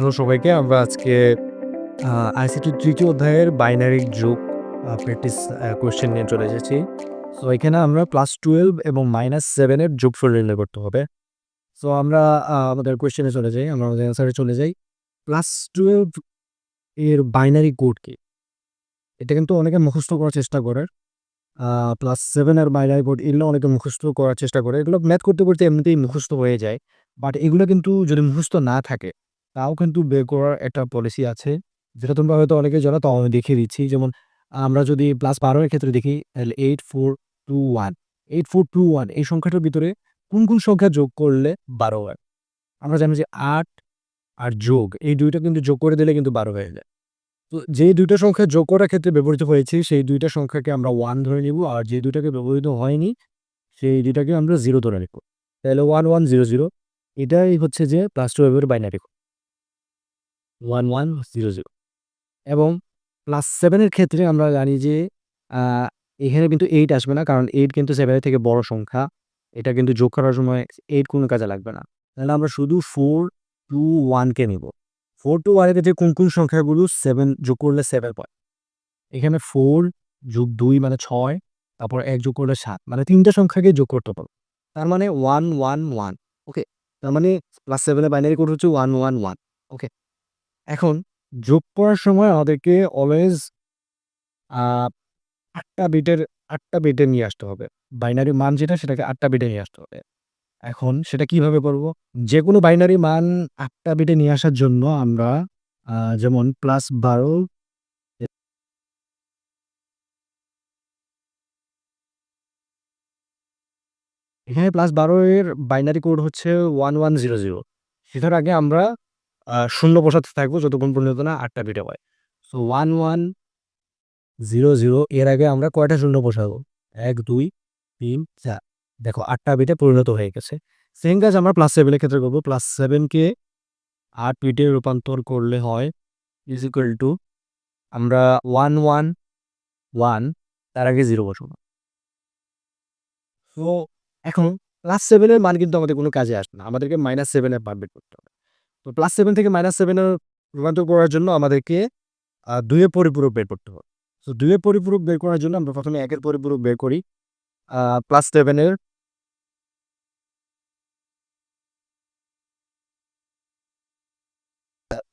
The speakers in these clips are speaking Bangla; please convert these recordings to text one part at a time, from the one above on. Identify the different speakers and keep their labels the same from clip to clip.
Speaker 1: হ্যালো সবাইকে, আমরা আজকে আইসিটি তৃতীয় অধ্যায়ের বাইনারি যোগ প্র্যাকটিস কোয়েশ্চেন নিয়ে চলে এসেছি। সো এখানে আমরা প্লাস টুয়েলভ এবং মাইনাস সেভেনের যোগফল নির্ণয় করতে হবে। সো আমরা আমাদের কোয়েশ্চেনে চলে যাই, আমরা আমাদের অ্যান্সারে চলে যাই। প্লাস টুয়েলভ এর বাইনারি কোড কি? এটা কিন্তু অনেকে মুখস্থ করার চেষ্টা করে। প্লাস সেভেনের বাইনারি কোড এগুলো অনেকে মুখস্থ করার চেষ্টা করে। এগুলো ম্যাথ করতে করতে এমনিতেই মুখস্থ হয়ে যায়। বাট এগুলো কিন্তু যদি মুখস্থ না থাকে তাও কিন্তু বের করার একটা পলিসি আছে। যেটা তোমরা হয়তো অনেকে জানো, তাও আমি দেখিয়ে দিচ্ছি। যেমন আমরা যদি প্লাস বারোর ক্ষেত্রে দেখি, তাহলে eight four two one eight four two one এই সংখ্যাটার ভিতরে কোন কোন সংখ্যা যোগ করলে বারো হয়? আমরা জানি যে আট আর যোগ, এই দুইটা কিন্তু যোগ করে দিলে কিন্তু বারো হয়ে যায়। তো যে দুইটা সংখ্যা যোগ করার ক্ষেত্রে ব্যবহৃত হয়েছে, সেই দুইটা সংখ্যাকে আমরা ওয়ান ধরে নিব, আর যে দুইটাকে ব্যবহৃত হয়নি, সেই দুইটাকে আমরা জিরো ধরে নিব। তাহলে ওয়ান ওয়ান জিরো জিরো এটাই হচ্ছে যে প্লাস টুয়েলভের binary one one zero zero এবং প্লাস সেভেনের ক্ষেত্রে আমরা জানি যে এখানে কিন্তু এইট আসবে না, কারণ এইট কিন্তু সেভেনের থেকে বড় সংখ্যা। এটা কিন্তু যোগ করার সময় এইট কোনো কাজে লাগবে না। তাহলে আমরা শুধু ফোর টু ওয়ানকে নিব। ফোর টু ওয়ানের ক্ষেত্রে কোন কোন সংখ্যাগুলো সেভেন যোগ করলে সেভেন পয়েন্ট এখানে ফোর যোগ দুই মানে ছয়, তারপর এক যোগ করলে সাত মানে তিনটা সংখ্যাকে যোগ করতে পারব তার মানে ওয়ান ওয়ান ওয়ান ওকে তার মানে প্লাস সেভেনের বাইনারি কোড হচ্ছে ওয়ান ওয়ান ওয়ান ওকে এখন যোগ করার সময় আমাদেরকে অলওয়েজ আটটা বিটের, আটটা বিটে নিয়ে আসতে হবে। বাইনারি মান যেটা, সেটাকে আটটা বিটে নিয়ে আসতে হবে। এখন সেটা কীভাবে করব? যে কোনো বাইনারি মান আটটা বিটে নিয়ে আসার জন্য আমরা যেমন প্লাস বারো, এখানে প্লাস বারো এর বাইনারি কোড হচ্ছে ওয়ান ওয়ান জিরো জিরো সেটার আগে আমরা শূন্য বসাতে থাকব যতক্ষণ পর্যন্ত না আটটা বিটে হয় so one one zero zero এর আগে আমরা কয়টা শূন্য বসাবো? এক, দুই, তিন, চার। দেখো, আটটা বিটে পরিণত হয়ে গেছে। সেম কাজ আমরা প্লাস সেভেনের ক্ষেত্রে করব। প্লাস সেভেনকে আট বিটে রূপান্তর করলে হয় ইজ ইকুয়াল টু আমরা ওয়ান ওয়ান ওয়ান তার আগে জিরো বসাবো। তো এখন প্লাস সেভেনের মান কিন্তু আমাদের কোনো কাজে আসবে না। আমাদেরকে মাইনাস সেভেনের বের করতে হবে। তো প্লাস সেভেন থেকে মাইনাস সেভেনের রূপান্তর করার জন্য আমাদেরকে দুয়ে পরিপূরক বের করতে হবে। তো দুয়ে পরিপূরক বের করার জন্য আমরা প্রথমে একের পরিপূরক বের করি প্লাস সেভেনের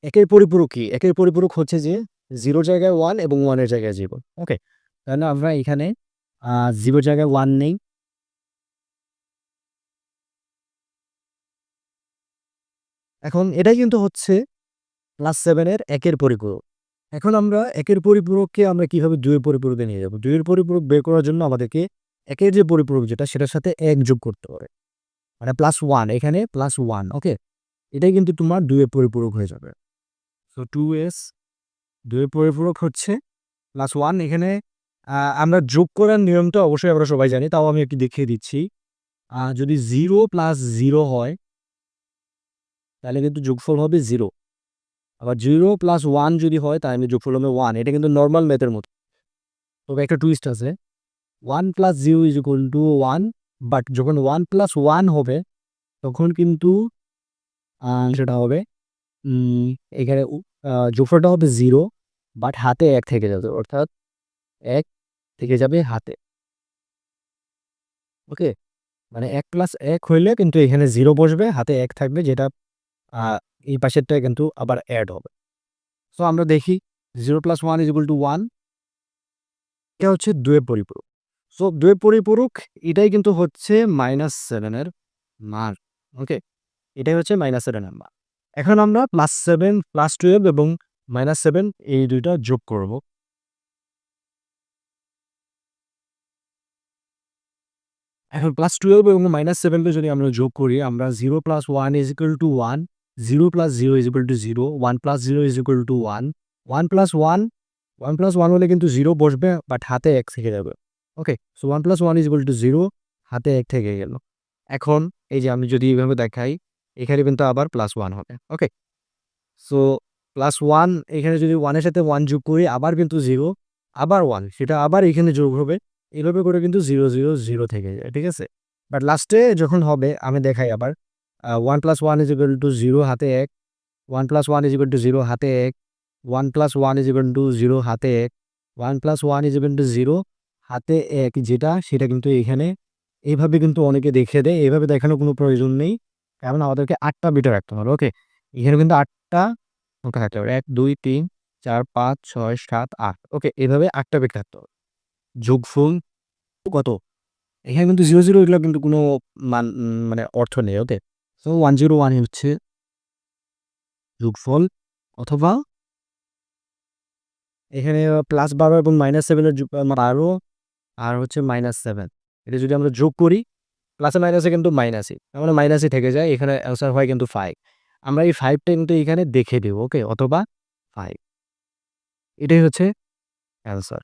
Speaker 1: একের পরিপূরক কি? একের পরিপূরক হচ্ছে যে জিরো জায়গায় ওয়ান এবং ওয়ানের জায়গায় জিরো ওকে তাহলে আমরা এখানে জিরো জায়গায় ওয়ান নেই। এখন এটাই কিন্তু হচ্ছে প্লাস সেভেনের একের পরিপূরক। এখন আমরা একের পরিপূরককে আমরা কীভাবে দুইয়ের পরিপূরকে নিয়ে যাব? দুইয়ের পরিপূরক বের করার জন্য আমাদেরকে একের যে পরিপূরক যেটা, সেটার সাথে এক যোগ করতে হবে। মানে প্লাস ওয়ান এখানে প্লাস ওয়ান ওকে এটাই কিন্তু তোমার দুইয়ের পরিপূরক হয়ে যাবে। সো টু এস দুইয়ের পরিপূরক হচ্ছে প্লাস ওয়ান এখানে আমরা যোগ করার নিয়মটা অবশ্যই আমরা সবাই জানি, তাও আমি একটু দেখিয়ে দিচ্ছি। যদি জিরো প্লাস জিরো হয় তাহলে কিন্তু যোগফল হবে জিরো আবার জিরো প্লাস ওয়ান যদি হয়, তাহলে যোগফল হবে ওয়ান এটা কিন্তু নর্মাল ম্যাথের মতো। তবে একটা টুইস্ট আছে। One plus zero is equal to one but যখন ওয়ান প্লাস ওয়ান হবে, তখন কিন্তু সেটা হবে এখানে যোগফলটা হবে জিরো বাট হাতে এক থেকে যাবে, অর্থাৎ এক থেকে যাবে হাতে। ওকে মানে এক প্লাস এক হইলে কিন্তু এখানে জিরো বসবে, হাতে এক থাকবে, যেটা এই পাশেরটা কিন্তু আবার অ্যাড হবে। সো আমরা দেখি zero plus one is equal to one এটা হচ্ছে দুয়ের পরিপূরক। সো দুয়ের পরিপূরক এটাই কিন্তু হচ্ছে মাইনাস সেভেনের মান ওকে এটাই হচ্ছে মাইনাস সেভেনের মান। এখন আমরা প্লাস সেভেন প্লাস টুয়েলভ এবং মাইনাস সেভেন এই দুইটা যোগ করব। এখন প্লাস টুয়েলভ এবং মাইনাস সেভেনকে যদি আমরা যোগ করি, আমরা zero plus one is to one zero plus zero is equal to zero one plus zero is equal to one one plus one one plus one হলে কিন্তু জিরো বসবে বাট হাতে এক থেকে যাবে। Okay so one plus one is equal to zero হাতে এক থেকে গেল। এখন এই যে আমি যদি এইভাবে দেখাই, এখানে কিন্তু আবার প্লাস ওয়ান হবে। ওকে সো প্লাস ওয়ান এখানে যদি ওয়ানের সাথে ওয়ান যোগ করি, আবার কিন্তু জিরো আবার ওয়ান সেটা আবার এখানে যোগ হবে। এইভাবে করে কিন্তু জিরো জিরো জিরো থেকে যায়, ঠিক আছে? বাট লাস্টে যখন হবে, আমি দেখাই আবার। One plus one is equal to zero হাতে এক one plus one is equal to zero হাতে এক one plus one is equal to zero হাতে এক one plus one is equal to zero হাতে এক, যেটা সেটা কিন্তু এখানে এইভাবে কিন্তু অনেকে দেখে দেয় এইভাবে দেখানোর কোনো প্রয়োজন নেই। কারণ আমাদেরকে আটটা বিটা রাখতে হবে ওকে এখানে কিন্তু আটটা সংখ্যা থাকতে হবে, এক, দুই, তিন, চার, পাঁচ, ছয়, সাত, আট ওকে এভাবে আটটা বিট থাকতে হবে। যোগফল কত? এখানে কিন্তু জিরো জিরো এগুলো কিন্তু কোনো মান মানে অর্থ নেই okay so one zero one হচ্ছে যোগফল অথবা এখানে প্লাস বারো এবং মাইনাস সেভেনের আরও আর হচ্ছে মাইনাস সেভেন এটা যদি আমরা যোগ করি প্লাসে মাইনাসে কিন্তু মাইনাসই তার মানে মাইনাসই থেকে যায়, এখানে অ্যান্সার হয় কিন্তু ফাইভ আমরা এই ফাইভটা কিন্তু এখানে দেখে দেবো ওকে অথবা ফাইভ এটাই হচ্ছে অ্যান্সার